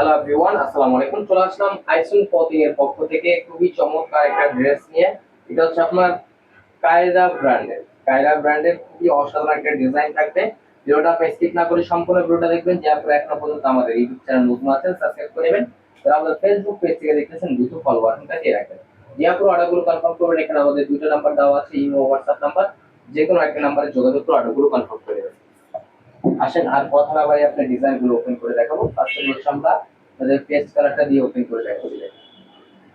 Hello everyone আসসালামু আলাইকুম। চলে আসলাম আইসুন এর পক্ষ থেকে। খুবই চমৎকার একটা ড্রেস নিয়ে। এটা হচ্ছে আপনার ব্র্যান্ডের। ব্র্যান্ডের খুবই অসাধারণ একটা ডিজাইন থাকবে। ভিডিওটা আপনি স্কিপ না করে সম্পূর্ণ ভিডিওটা দেখবেন। যে আপনারা এখনও পর্যন্ত আমাদের ইউটিউব চ্যানেল নতুন আছেন সাবস্ক্রাইব করে নেবেন। আমাদের ফেসবুক পেজ থেকে ফলো বাটনটা দিয়ে রাখবেন। অর্ডারগুলো কনফার্ম করবেন, এখানে আমাদের দুটো নাম্বার দেওয়া আছে ইমো হোয়াটসঅ্যাপ নাম্বার যে কোনো একটা নাম্বারে যোগাযোগ করে অর্ডারগুলো কনফার্ম করে নেবেন। আসেন, আর কথা না বাড়ি আপনার ডিজাইনগুলো ওপেন করে দেখাবো। ফার্স্টে আমরা তাদের কালারটা দিয়ে ওপেন করে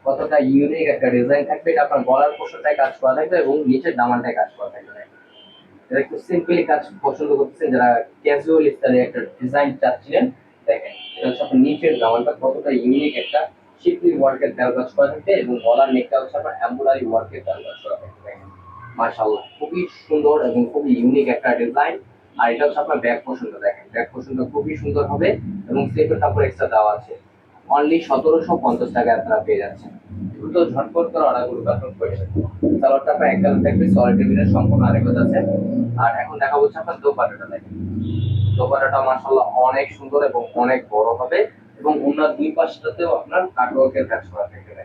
কতটা ইউনিক একটা ডিজাইন থাকবে এটা আপনার গলার পোশাকটায় কাজ করা থাকবে এবং নিচের দামানটায় কাজ করা থাকবে। এটা একটু সিম্পলি কাজ পছন্দ করতেছেন যারা ক্যাজুয়াল স্টাইলে একটা ডিজাইন চাচ্ছিলেন, দেখেন, এটা হচ্ছে আপনার নিচের দামানটা কতটা ইউনিক একটা শিপলি ওয়ার্কের তেল কাজ করা থাকবে এবং গলার নেকটা হচ্ছে আপনার এমব্রয়ডারি ওয়ার্কের তেল কাজ করা থাকবে। মাশাআল্লাহ, খুবই সুন্দর এবং খুবই ইউনিক একটা ডিজাইন আর এটা হচ্ছে আপনার ব্যাক পোর্শনটা দেখেন। ব্যাক পোর্শনটা খুবই সুন্দর হবে এবং স্লিপের কাপড় এক্সট্রা দেওয়া আছে। অনলি সতেরোশো পঞ্চাশ টাকায় আপনারা পেয়ে যাচ্ছেন। দ্রুত ঝটপট করে অর্ডারগুলো কনফার্ম করে সালোয়ারটা আপনার এক কালার থাকবে সলিড টেবিলের সম্পূর্ণ আরেক আছে। আর এখন দেখা হচ্ছে আপনার দোপাটাটা দেখেন। দোপাটাটা মাশাআল্লাহ অনেক সুন্দর এবং অনেক বড় হবে এবং ওনার দুই পাশটাতেও আপনার কাটওয়ার্কের কাজ করা দেখেন।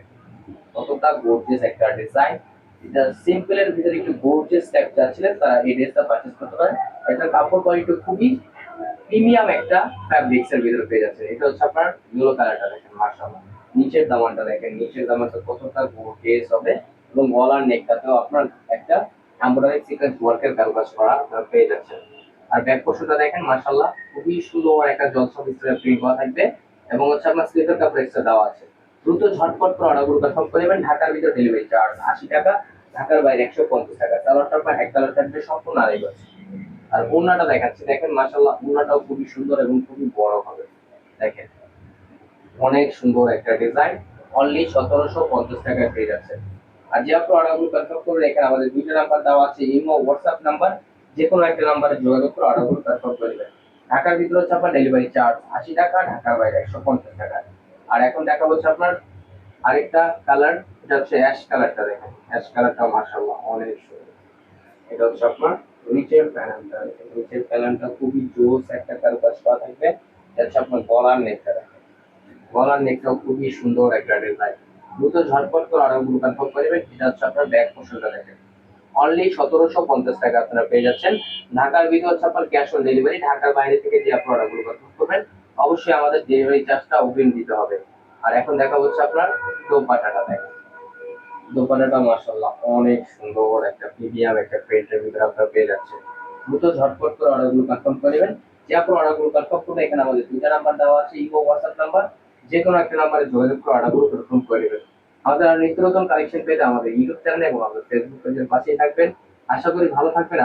কতটা গর্জিয়াস একটা ডিজাইন এটা সিম্পলের ভিতরে একটু গর্জিয়াস টাইপ চাচ্ছিলেন তারা এই ড্রেসটা পারচেজ করতে পারেন। এটা কাপড় কোয়ালিটি খুবই প্রিমিয়াম একটা ফ্যাব্রিক্স এর ভিতরে পেয়ে যাচ্ছে। এটা হচ্ছে আপনার ইয়েলো কালারটা দেখেন, মাশাআল্লাহ। নিচের দামানটা দেখেন, নিচের দামানটা কতটা গর্জিয়াস হবে। এবং গলার নেকটাতেও আপনার একটা এমব্রয়ডারি সিকোয়েন্স ওয়ার্কের কাজ করা আপনারা পেয়ে যাচ্ছেন। আর ব্যাক পোর্শনটা দেখেন, মাশাআল্লাহ, খুবই সুন্দর একটা জলসা বিস্তারে প্রিন্ট করা থাকবে। এবং হচ্ছে আপনার স্লিপের কাপড় এক্সট্রা দেওয়া আছে। দ্রুত ঝটপট করে অর্ডারগুলো কনফার্ম করে নেবেন, ঢাকার ভিতরে ডেলিভারি চার্জ আশি টাকা, ঢাকার বাইরে একশো পঞ্চাশ টাকা। কালারটা আপনার এক কালার থাকবে, সম্পূর্ণ আড়াই গজ। আর ওড়নাটা দেখাচ্ছি। দেখেন মাশাল্লাহ ওড়নাটাও খুবই সুন্দর এবং খুবই বড় হবে। দেখেন, অনেক সুন্দর একটা ডিজাইন। অনলি সতেরোশো পঞ্চাশ টাকায় পেয়ে যাচ্ছে আর যে আপনি অর্ডারগুলো কনফার্ম করবেন, এখানে আমাদের দুইটা নাম্বার দেওয়া আছে, ইমো হোয়াটসঅ্যাপ নাম্বার যে কোনো একটা নাম্বারে যোগাযোগ করে অর্ডারগুলো কনফার্ম করে নেবেন। ঢাকার ভিতরে হচ্ছে আপনার ডেলিভারি চার্জ আশি টাকা, ঢাকার বাইরে একশো পঞ্চাশ টাকা। আর এখন দেখা হচ্ছে আপনার আরেকটা কালার এটা হচ্ছে অ্যাশ কালারটা দেখেন। অ্যাশ কালারটা মাশাআল্লাহ, অনেক সুন্দর। এটা হচ্ছে আপনার নিচের প্যানেলটা নিচের প্যানেলটা খুবই জোস একটা কারুকাজ করা থাকবে হচ্ছে আপনার গলার নেকটা দেখেন। গলার নেকটাও খুবই সুন্দর একটা ডিজাইন দ্রুত ঝটপট করে অর্ডারগুলো কনফার্ম করবেন এটা হচ্ছে আপনার ব্যাক পোর্শনটা দেখেন। অনলি সতেরোশো পঞ্চাশ টাকা আপনারা পেয়ে যাচ্ছেন। ঢাকার ভিতরে হচ্ছে আপনার ক্যাশ অন ডেলিভারি ঢাকার বাইরে থেকে যে আপনি অর্ডারগুলো কনফার্ম করবেন, অবশ্যই আমাদের ডেলিভারি চার্জটা অগ্রিম দিতে হবে। আর এখন দেখা হচ্ছে আপনার দোপাটাটা দেখেন। দোপাটাটা মাশাআল্লাহ অনেক সুন্দর একটা প্রিমিয়াম একটা প্রিন্টের ভিতরে আপনারা পেয়ে যাচ্ছেন। দ্রুত ঝটপট করে অর্ডারগুলো কনফার্ম করে নেবেন। যে আপনার অর্ডারগুলো কনফার্ম করবে এখানে আমাদের দুইটা নাম্বার দেওয়া আছে, ইমো হোয়াটসঅ্যাপ নাম্বার যে কোনো একটা নাম্বারে যোগাযোগ করে অর্ডারগুলো কনফার্ম করে নেবেন। আমাদের নিত্য নতুন কালেকশন পেতে আমাদের ইউটিউব চ্যানেল এবং আমাদের ফেসবুক পেজের পাশেই থাকবেন। আশা করি ভালো থাকবেন